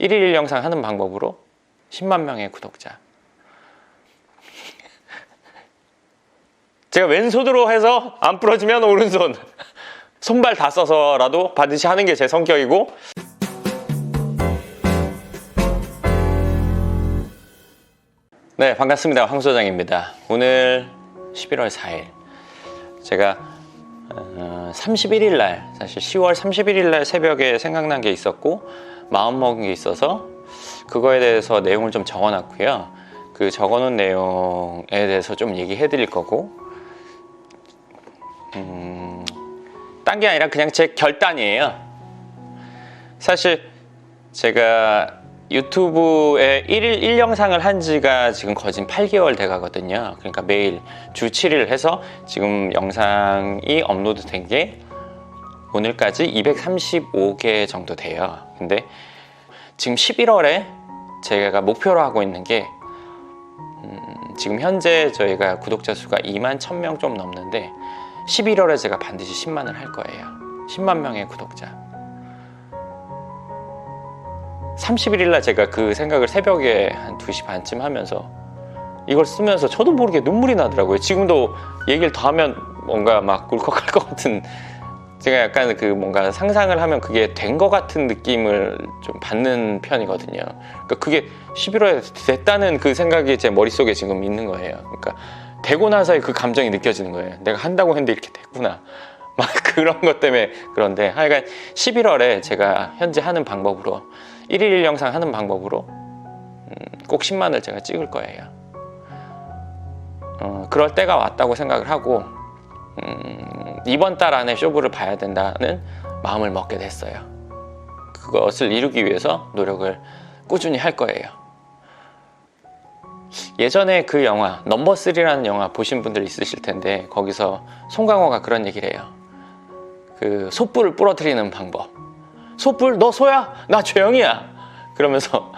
1일 1 영상 하는 방법으로 10만 명의 구독자. 제가 왼손으로 해서 안 부러지면 오른손. 손발 다 써서라도 반드시 하는 게 제 성격이고 네 반갑습니다 황 소장입니다 오늘 11월 4일 제가 어, 31일 날 사실 10월 31일 날 새벽에 생각난 게 있었고 마음먹은 게 있어서 그거에 대해서 내용을 좀 적어놨고요 그 적어놓은 내용에 대해서 좀 얘기해 드릴 거고 음, 딴 게 아니라 그냥 제 결단이에요 사실 제가 유튜브에 1일 1영상을 한 지가 지금 거진 8개월 돼 가거든요. 그러니까 매일 주 7일 해서 지금 영상이 업로드 된게 오늘까지 235개 정도 돼요. 근데 지금 11월에 제가 목표로 하고 있는 게 음, 지금 현재 저희가 구독자 수가 2만 1000명 좀 넘는데 11월에 제가 반드시 10만을 할 거예요. 10만 명의 구독자. 31일 날 제가 그 생각을 새벽에 한 2시 반쯤 하면서 이걸 쓰면서 저도 모르게 눈물이 나더라고요. 지금도 얘기를 더 하면 뭔가 막 울컥할 것 같은 제가 약간 그 뭔가 상상을 하면 그게 된 것 같은 느낌을 좀 받는 편이거든요. 그러니까 그게 11월에 됐다는 그 생각이 제 머릿속에 지금 있는 거예요. 그러니까 되고 나서의 그 감정이 느껴지는 거예요. 내가 한다고 했는데 이렇게 됐구나. 막 그런 것 때문에 그런데 하여간 11월에 제가 현재 하는 방법으로 1일 1 영상 하는 방법으로 음, 꼭 10만을 제가 찍을 거예요. 어, 그럴 때가 왔다고 생각을 하고 음, 이번 달 안에 쇼부를 봐야 된다는 마음을 먹게 됐어요. 그것을 이루기 위해서 노력을 꾸준히 할 거예요. 예전에 그 영화 넘버 3라는 영화 보신 분들 있으실 텐데 거기서 송강호가 그런 얘기를 해요. 그 솥불을 부러뜨리는 방법. 솥불 너 소야? 나 조영이야. 그러면서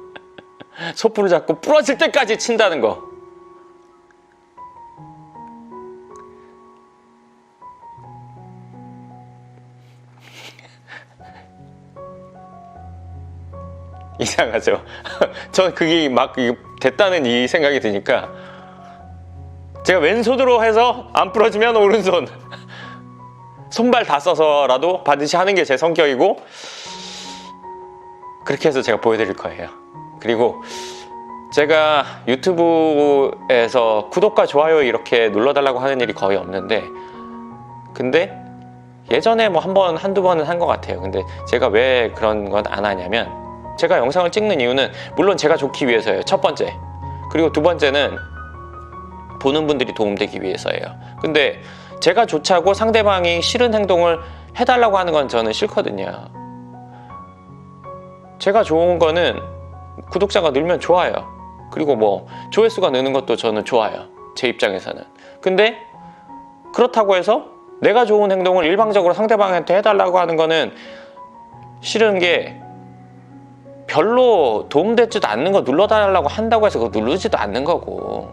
솥불을 잡고 부러질 때까지 친다는 거. 이상하죠. 저는 그게 막 됐다는 이 생각이 드니까 제가 왼손으로 해서 안 부러지면 오른손 손발 다 써서라도 반드시 하는 게 제 성격이고 그렇게 해서 제가 보여드릴 거예요. 그리고 제가 유튜브에서 구독과 좋아요 이렇게 눌러달라고 하는 일이 거의 없는데 근데 예전에 뭐 한 번, 한두 번은 한 것 같아요. 근데 제가 왜 그런 건 안 하냐면 제가 영상을 찍는 이유는 물론 제가 좋기 위해서예요. 첫 번째. 그리고 두 번째는 보는 분들이 도움되기 위해서예요. 근데 제가 좋자고 상대방이 싫은 행동을 해달라고 하는 건 저는 싫거든요. 제가 좋은 거는 구독자가 늘면 좋아요. 그리고 뭐 조회수가 느는 것도 저는 좋아요. 제 입장에서는. 근데 그렇다고 해서 내가 좋은 행동을 일방적으로 상대방한테 해달라고 하는 거는 싫은 게 별로 도움되지도 않는 거 눌러달라고 한다고 해서 그거 누르지도 않는 거고.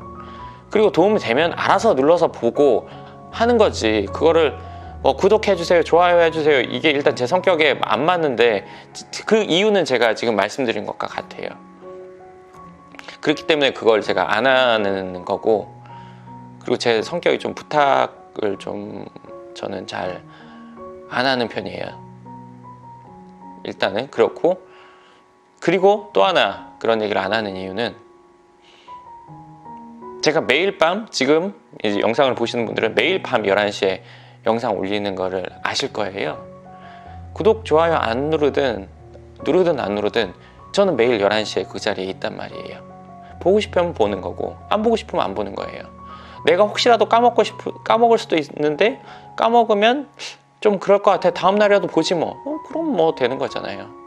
그리고 도움이 되면 알아서 눌러서 보고 하는 거지. 그거를 뭐 구독해 주세요 좋아요 해주세요. 이게 일단 제 성격에 안 맞는데 그 이유는 제가 지금 말씀드린 것과 같아요. 그렇기 때문에 그걸 제가 안 하는 거고. 그리고 제 성격이 좀 부탁을 좀 저는 잘 안 하는 편이에요. 일단은 그렇고 그리고 또 하나 그런 얘기를 안 하는 이유는 제가 매일 밤 지금 영상을 보시는 분들은 매일 밤 11시에 영상 올리는 거를 아실 거예요. 구독, 좋아요 안 누르든 누르든 안 누르든 저는 매일 11시에 그 자리에 있단 말이에요. 보고 싶으면 보는 거고 안 보고 싶으면 안 보는 거예요. 내가 혹시라도 까먹고 싶 까먹을 수도 있는데 까먹으면 좀 그럴 것 같아. 다음 날이라도 보지 뭐. 어, 그럼 뭐 되는 거잖아요.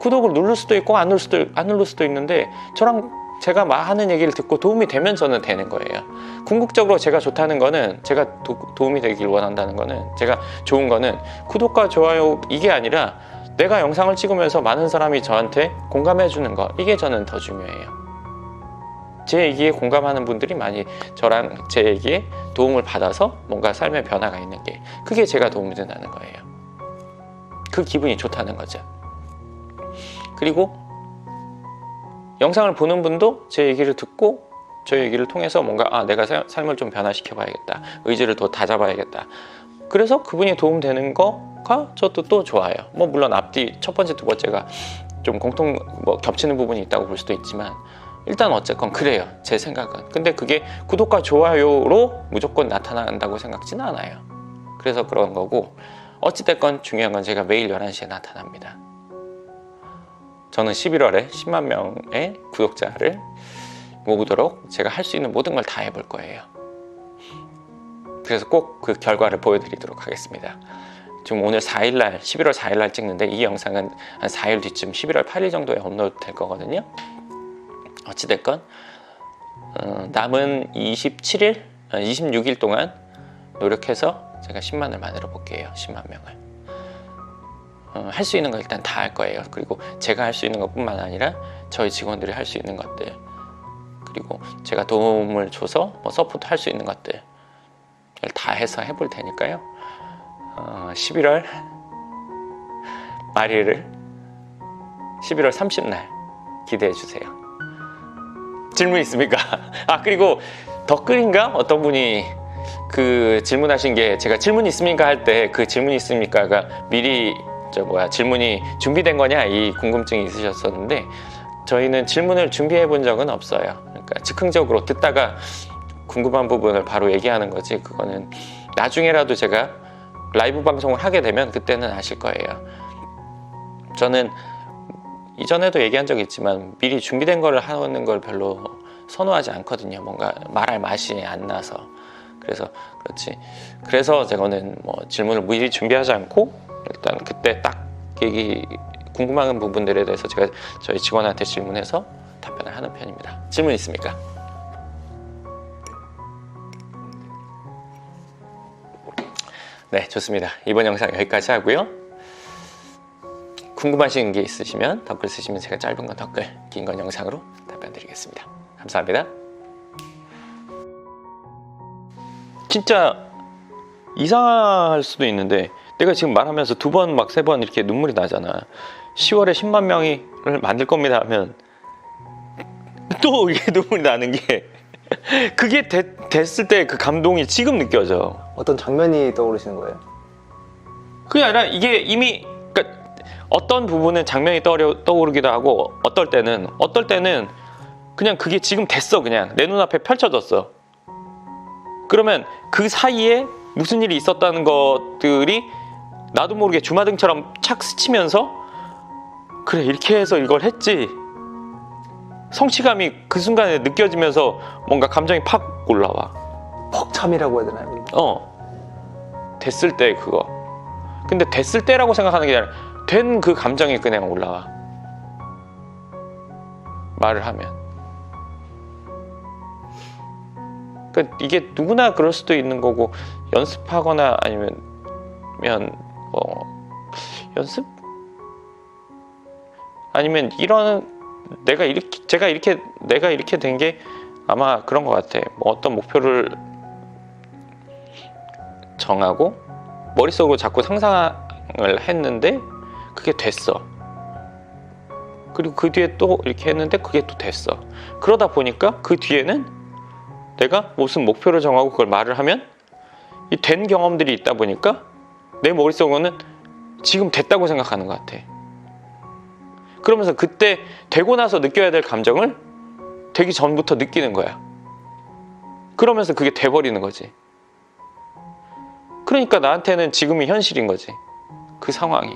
구독을 누를 수도 있고 안 누를 수도 안 누를 수도 있는데 저랑 제가 막 하는 얘기를 듣고 도움이 되면 저는 되는 거예요. 궁극적으로 제가 좋다는 거는 제가 도, 움이 되길 원한다는 거는 제가 좋은 거는 구독과 좋아요 이게 아니라 내가 영상을 찍으면서 많은 사람이 저한테 공감해 주는 거 이게 저는 더 중요해요. 제 얘기에 공감하는 분들이 많이 저랑 제 얘기에 도움을 받아서 뭔가 삶의 변화가 있는 게 그게 제가 도움이 된다는 거예요. 그 기분이 좋다는 거죠. 그리고 영상을 보는 분도 제 얘기를 듣고 저 얘기를 통해서 뭔가 아 내가 사- 삶을 좀 변화시켜 봐야겠다. 의지를 더 다잡아야겠다. 그래서 그분이 도움되는 거가 저도 또 좋아요. 뭐 물론 앞뒤 첫 번째 두 번째가 좀 공통 뭐 겹치는 부분이 있다고 볼 수도 있지만 일단 어쨌건 그래요. 제 생각은. 근데 그게 구독과 좋아요로 무조건 나타난다고 생각지는 않아요. 그래서 그런 거고 어찌됐건 중요한 건 제가 매일 11시에 나타납니다 저는 11월에 10만 명의 구독자를 모으도록 제가 할 수 있는 모든 걸 다 해볼 거예요. 그래서 꼭 그 결과를 보여드리도록 하겠습니다. 지금 오늘 4일날 11월 4일날 찍는데 이 영상은 한 4일 뒤쯤 11월 8일 정도에 업로드 될 거거든요. 어찌됐건 어, 남은 27일, 26일 동안 노력해서 제가 10만을 만들어 볼게요. 10만 명을. 어, 할수 있는 거 일단 다 할 거예요. 그리고 제가 할 수 있는 것뿐만 아니라 저희 직원들이 할 수 있는 것들 그리고 제가 도움을 줘서 뭐 서포트 할 수 있는 것들 다 해서 해볼 테니까요. 어, 11월 말일을 11월 30날 기대해 주세요. 질문 있습니까? 아 그리고 댓글인가 어떤 분이 그 질문하신 게 제가 질문 있습니까 할 때 그 질문 있습니까가 미리 저 뭐야 질문이 준비된 거냐 이 궁금증이 있으셨었는데 저희는 질문을 준비해 본 적은 없어요. 그러니까 즉흥적으로 듣다가 궁금한 부분을 바로 얘기하는 거지 그거는 나중에라도 제가 라이브 방송을 하게 되면 그때는 아실 거예요. 저는 이전에도 얘기한 적이 있지만 미리 준비된 거를 하는 걸 별로 선호하지 않거든요. 뭔가 말할 맛이 안 나서. 그래서 그렇지. 그래서 제가는 뭐 질문을 미리 준비하지 않고 일단 그때 딱 얘기 궁금한 부분들에 대해서 제가 저희 직원한테 질문해서 답변을 하는 편입니다. 질문 있습니까? 네, 좋습니다. 이번 영상 여기까지 하고요. 궁금하신 게 있으시면 댓글 쓰시면 제가 짧은 건 댓글, 긴 건 영상으로 답변 드리겠습니다. 감사합니다. 진짜 이상할 수도 있는데 내가 지금 말하면서 두 번 막 세 번 이렇게 눈물이 나잖아. 10월에 10만 명이를 만들 겁니다 하면 또 이게 눈물이 나는 게 그게 됐, 됐을 때 그 감동이 지금 느껴져. 어떤 장면이 떠오르시는 거예요? 그게 아니라 이게 이미 그러니까 어떤 부분은 장면이 떠오르, 떠오르기도 하고 어떨 때는 어떨 때는 그냥 그게 지금 됐어 그냥 내 눈앞에 펼쳐졌어 그러면 그 사이에 무슨 일이 있었다는 것들이 나도 모르게 주마등처럼 착 스치면서 그래 이렇게 해서 이걸 했지. 성취감이 그 순간에 느껴지면서 뭔가 감정이 팍 올라와. 벅참이라고 해야 되나요? 어. 됐을 때 그거. 근데 됐을 때라고 생각하는 게 아니라 된 그 감정이 그냥 올라와. 말을 하면. 그 이게 누구나 그럴 수도 있는 거고 연습하거나 아니면 면 뭐 연습 아니면 이런 내가 이렇게 제가 이렇게 내가 이렇게 된 게 아마 그런 것 같아 뭐 어떤 목표를 정하고 머릿속으로 자꾸 상상을 했는데 그게 됐어. 그리고 그 뒤에 또 이렇게 했는데 그게 또 됐어. 그러다 보니까 그 뒤에는 내가 무슨 목표를 정하고 그걸 말을 하면 이 된 경험들이 있다 보니까 내 머릿속으로는 지금 됐다고 생각하는 것 같아. 그러면서 그때 되고 나서 느껴야 될 감정을 되기 전부터 느끼는 거야. 그러면서 그게 돼버리는 거지. 그러니까 나한테는 지금이 현실인 거지. 그 상황이.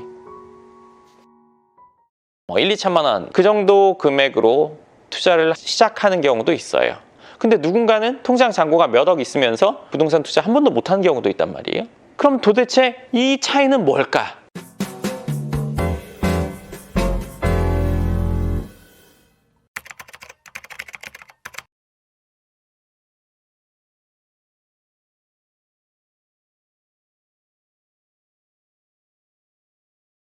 뭐 1, 2천만 원 그 정도 금액으로 투자를 시작하는 경우도 있어요. 근데 누군가는 통장 잔고가 몇 억 있으면서 부동산 투자 한 번도 못한 경우도 있단 말이에요. 그럼 도대체 이 차이는 뭘까?